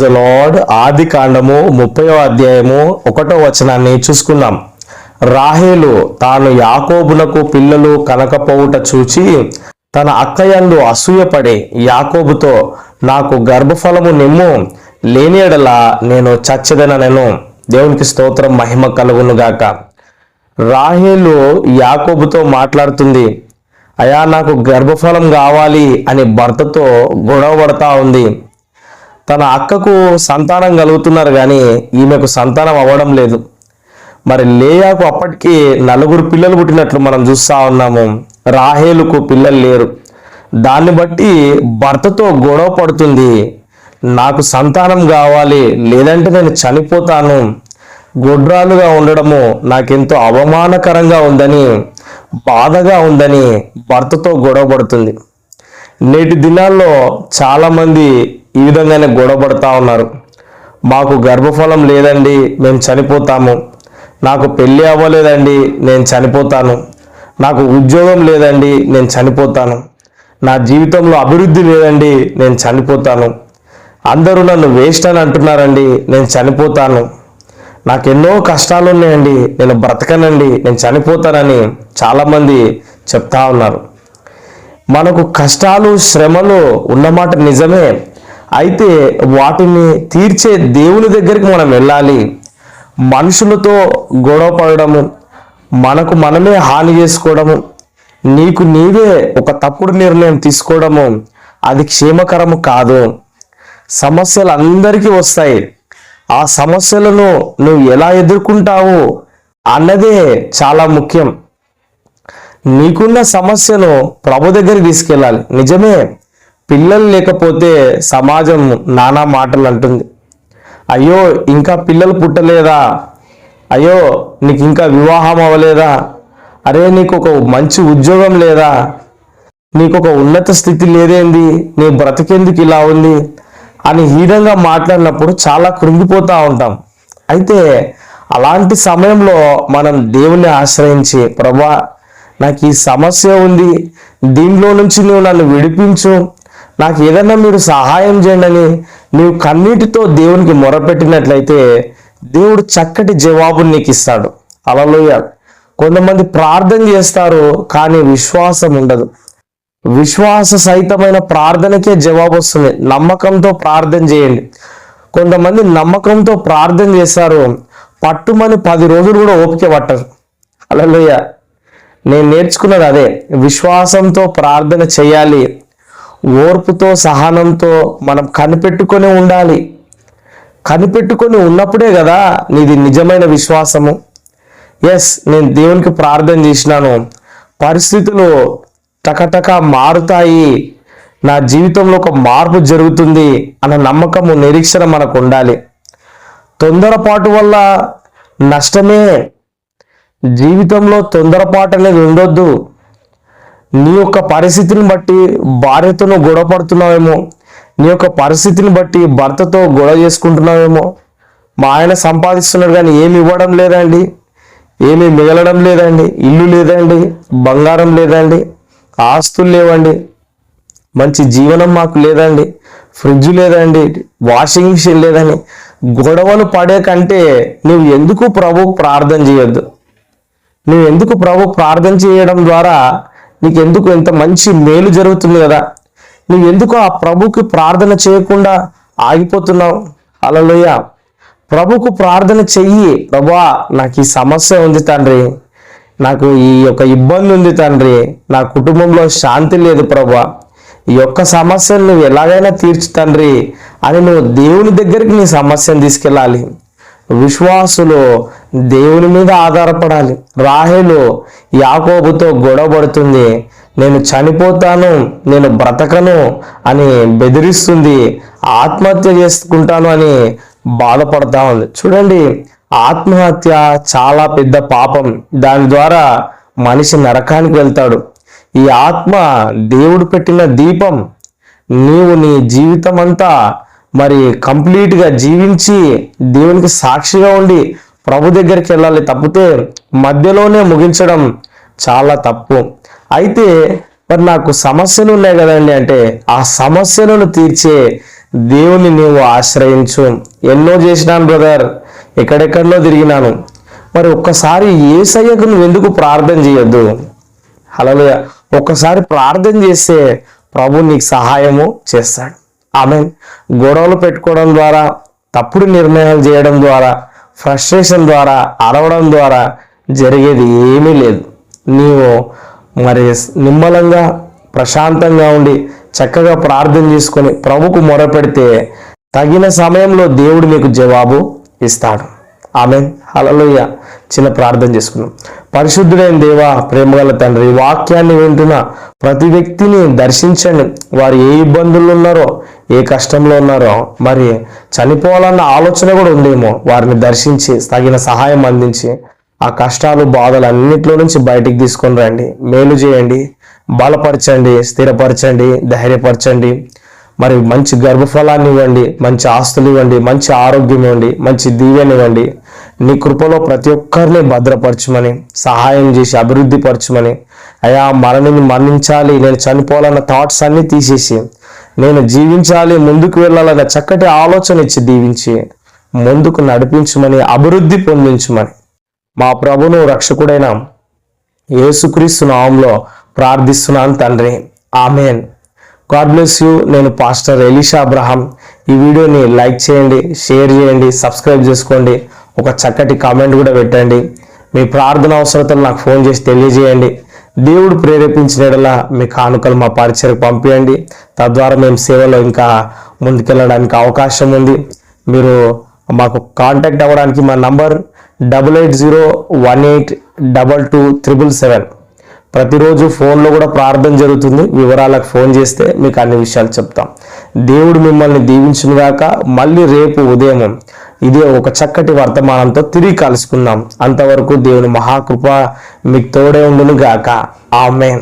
Lord ఆది కాండము ముప్పయో అధ్యాయము ఒకటో వచనాన్ని చూసుకుందాం. రాహేలు తాను యాకోబునకు పిల్లలు కనకపోవుట చూచి తన అక్కయందు అసూయపడి యాకోబుతో నాకు గర్భఫలము నిమ్ము లేని నేను చచ్చదనను దేవునికి స్తోత్రం మహిమ కలుగునుగాక రాహేలు యాకోబుతో మాట్లాడుతుంది అయా నాకు గర్భఫలం కావాలి అని భర్తతో గొడవ పడతా ఉంది. తన అక్కకు సంతానం కలుగుతున్నారు కానీ ఈమెకు సంతానం అవ్వడం లేదు. మరి లేయాకు అప్పటికి నలుగురు పిల్లలు పుట్టినట్లు మనం చూస్తా ఉన్నాము. రాహేలుకు పిల్లలు లేరు. దాన్ని బట్టి భర్తతో గొడవ పడుతుంది. నాకు సంతానం కావాలి లేదంటే నేను చనిపోతాను. గొడ్రాలుగా ఉండడము నాకెంతో అవమానకరంగా ఉందని బాధగా ఉందని భర్తతో గొడవ పడుతుంది. నేటి దినాల్లో చాలామంది ఈ విధంగానే గొడవపడుతూ ఉన్నారు. మాకు గర్భఫలం లేదండి మేము చనిపోతాము. నాకు పెళ్ళి అవ్వలేదండి నేను చనిపోతాను. నాకు ఉద్యోగం లేదండి నేను చనిపోతాను. నా జీవితంలో అభివృద్ధి లేదండి నేను చనిపోతాను. అందరూ నన్ను వేస్ట్ అని అంటున్నారండి నేను చనిపోతాను. నాకు ఎన్నో కష్టాలు ఉన్నాయండి నేను బ్రతకనండి నేను చనిపోతానని చాలామంది చెప్తా ఉన్నారు. మనకు కష్టాలు శ్రమలు ఉన్నమాట నిజమే అయితే వాటిని తీర్చే దేవుని దగ్గరికి మనం వెళ్ళాలి. మనుషులతో గొడవ పడడము మనకు మనమే హాని చేసుకోవడము నీకు నీవే ఒక తప్పుడు నిర్ణయం తీసుకోవడము అది క్షేమకరము కాదు. సమస్యలు అందరికీ వస్తాయి. ఆ సమస్యలను నువ్వు ఎలా ఎదుర్కొంటావు అన్నదే చాలా ముఖ్యం. నీకున్న సమస్యను ప్రభు దగ్గరికి తీసుకెళ్ళాలి. నిజమే. పిల్లలు లేకపోతే సమాజం నానా మాటలు అంటుంది. అయ్యో ఇంకా పిల్లలు పుట్టలేదా? అయ్యో నీకు ఇంకా వివాహం అవ్వలేదా? అరే నీకు ఒక మంచి ఉద్యోగం లేదా? నీకు ఒక ఉన్నత స్థితి లేదేంది? నీ బ్రతికెందుకు ఇలా ఉంది? అని హీనంగా మాట్లాడినప్పుడు చాలా కృంగిపోతూ ఉంటాం. అయితే అలాంటి సమయంలో మనం దేవుని ఆశ్రయించి ప్రభా నాకు ఈ సమస్య ఉంది. దీనిలో నుంచి నువ్వు నన్ను విడిపించు. నాకు ఏదైనా మీరు సహాయం చేయండి అని నీవు కన్నీటితో దేవునికి మొరపెట్టినట్లయితే దేవుడు చక్కటి జవాబుని నీకు ఇస్తాడు అలలోయ కొంతమంది ప్రార్థన చేస్తారు కానీ విశ్వాసం ఉండదు. విశ్వాస సహితమైన ప్రార్థనకే జవాబు వస్తుంది. నమ్మకంతో ప్రార్థన చేయండి. కొంతమంది నమ్మకంతో ప్రార్థన చేస్తారు. పట్టుమని పది రోజులు కూడా ఓపిక పట్టరు. అలలోయ నేను నేర్చుకున్నది అదే. విశ్వాసంతో ప్రార్థన చేయాలి. ఓర్పుతో సహనంతో మనం కనిపెట్టుకొని ఉండాలి. కనిపెట్టుకొని ఉన్నప్పుడే కదా నీది నిజమైన విశ్వాసము. ఎస్ నేను దేవునికి ప్రార్థన చేసినాను. పరిస్థితులు టకటక మారుతాయి. నా జీవితంలో ఒక మార్పు జరుగుతుంది అన్న నమ్మకము నిరీక్షణ మనకు ఉండాలి. తొందరపాటు వల్ల నష్టమే. జీవితంలో తొందరపాటు అనేది ఉండొద్దు. నీ యొక్క పరిస్థితిని బట్టి భార్యతో గొడవ పడుతున్నావేమో నీ యొక్క పరిస్థితిని బట్టి భర్తతో గొడవ చేసుకుంటున్నావేమో మా ఆయన సంపాదిస్తున్నాడు కానీ ఏమి ఇవ్వడం లేదండి. ఏమీ మిగలడం లేదండి. ఇల్లు లేదండి. బంగారం లేదండి. ఆస్తులు లేవండి. మంచి జీవనం మాకు లేదండి. ఫ్రిడ్జ్ లేదండి. వాషింగ్ మిషన్ లేదని గొడవలు పడే కంటే నువ్వు ఎందుకు ప్రభు ప్రార్థన చేయొద్దు? నువ్వు ఎందుకు ప్రభు ప్రార్థన చేయడం ద్వారా నీకెందుకు ఇంత ఎంత మంచి మేలు జరుగుతుంది కదా? నువ్వు ఆ ప్రభుకి ప్రార్థన చేయకుండా ఆగిపోతున్నావు? అలలోయ ప్రభుకు ప్రార్థన చెయ్యి. ప్రభా నాకు ఈ సమస్య ఉంది తండ్రి. నాకు ఈ యొక్క ఇబ్బంది ఉంది తండ్రి. నా కుటుంబంలో శాంతి లేదు ప్రభా. ఈ యొక్క సమస్యను నువ్వు ఎలాగైనా తీర్చు తండ్రి అని నువ్వు దేవుని దగ్గరికి నీ సమస్యను తీసుకెళ్ళాలి. విశ్వాసులు. దేవుని మీద ఆధారపడాలి. రాహేలు యాకోబుతో గొడవపడుతుంది. నేను చనిపోతాను నేను బ్రతకను అని బెదిరిస్తుంది. ఆత్మహత్య చేసుకుంటాను అని బాధపడతా ఉంది. చూడండి ఆత్మహత్య చాలా పెద్ద పాపం. దాని ద్వారా మనిషి నరకానికి వెళ్తాడు. ఈ ఆత్మ దేవుడు పెట్టిన దీపం. నీవు నీ జీవితం అంతా మరి కంప్లీట్గా జీవించి దేవునికి సాక్షిగా ఉండి ప్రభు దగ్గరికి వెళ్ళాలి తప్పితే మధ్యలోనే ముగించడం చాలా తప్పు. అయితే మరి నాకు సమస్యలు ఉన్నాయి కదండి అంటే ఆ సమస్యలను తీర్చే దేవుని నీవు ఆశ్రయించు. ఎన్నో చేసినాను బ్రదర్ ఎక్కడెక్కడో తిరిగినాను. మరి ఒక్కసారి ఏసయ్యకు నువ్వు ఎందుకు ప్రార్థన చేయొద్దు? హలోయ ఒక్కసారి ప్రార్థన చేస్తే ప్రభు నీకు సహాయము చేస్తాడు. ఆమె గొడవలు పెట్టుకోవడం ద్వారా తప్పుడు నిర్ణయాలు చేయడం ద్వారా ఫ్రస్ట్రేషన్ ద్వారా అరవడం ద్వారా జరిగేది ఏమీ లేదు. నీవు మరి నిమ్మలంగా ప్రశాంతంగా ఉండి చక్కగా ప్రార్థన చేసుకొని ప్రభుకు మొరపెడితే తగిన సమయంలో దేవుడు నీకు జవాబు ఇస్తాడు. ఆమె హలలోయ చిన్న ప్రార్థన చేసుకున్నాం పరిశుద్ధుడైన దేవా ప్రేమగల తండ్రి వాక్యాన్ని వింటున్న ప్రతి వ్యక్తిని దర్శించండి. వారు ఏ ఇబ్బందులు ఉన్నారో ఏ కష్టంలో ఉన్నారో మరి చనిపోవాలన్న ఆలోచన కూడా ఉందేమో వారిని దర్శించి తగిన సహాయం అందించి ఆ కష్టాలు బాధలు అన్నింటిలో నుంచి బయటికి తీసుకొని రండి. మేలు చేయండి బలపరచండి స్థిరపరచండి ధైర్యపరచండి. మరి మంచి గర్భఫలాన్ని ఇవ్వండి మంచి ఆస్తులు ఇవ్వండి మంచి ఆరోగ్యం ఇవ్వండి మంచి దీవెన ఇవ్వండి. నీ కృపలో ప్రతి ఒక్కరిని భద్రపరచమని సహాయం చేసి అభివృద్ధి పరచమని. అయా మరణిని మరణించాలి నేను చనిపోవాలన్న థాట్స్ అన్నీ తీసేసి నేను జీవించాలి ముందుకు వెళ్ళాలన్న చక్కటి ఆలోచన ఇచ్చి దీవించి ముందుకు నడిపించమని అభివృద్ధి పొందించమని. మా ప్రభును రక్షకుడైన యేసుక్రీస్తు నామంలో ప్రార్థిస్తున్నాను తండ్రి. ఆమెన్. God bless you. నేను పాస్టర్ ఎలీషా అబ్రహాం. ఈ వీడియోని లైక్ చేయండి షేర్ చేయండి సబ్స్క్రైబ్ చేసుకోండి. ఒక చక్కటి కామెంట్ కూడా పెట్టండి. మీ ప్రార్థన అవసరతలు నాకు ఫోన్ చేసి తెలియజేయండి. దేవుడు ప్రేరేపించిన మీ కానుకలు మా పరిచయకు పంపించండి తద్వారా మేము సేవలో ఇంకా ముందుకెళ్ళడానికి అవకాశం ఉంది. మీరు మాకు కాంటాక్ట్ అవ్వడానికి మా number double eight zero one eight double two triple seven. ప్రతిరోజు ఫోన్లో కూడా ప్రార్థన జరుగుతుంది. వివరాలకు ఫోన్ చేస్తే మీకు అన్ని విషయాలు చెప్తాం. దేవుడు మిమ్మల్ని దీవించునుగాక. మళ్ళీ రేపు ఉదయం ఇదే ఒక చక్కటి వర్తమానంతో తిరిగి కలుసుకుందాం. అంతవరకు దేవుని మహాకృప మీకు తోడే ఉండును గాక ఆమెన్.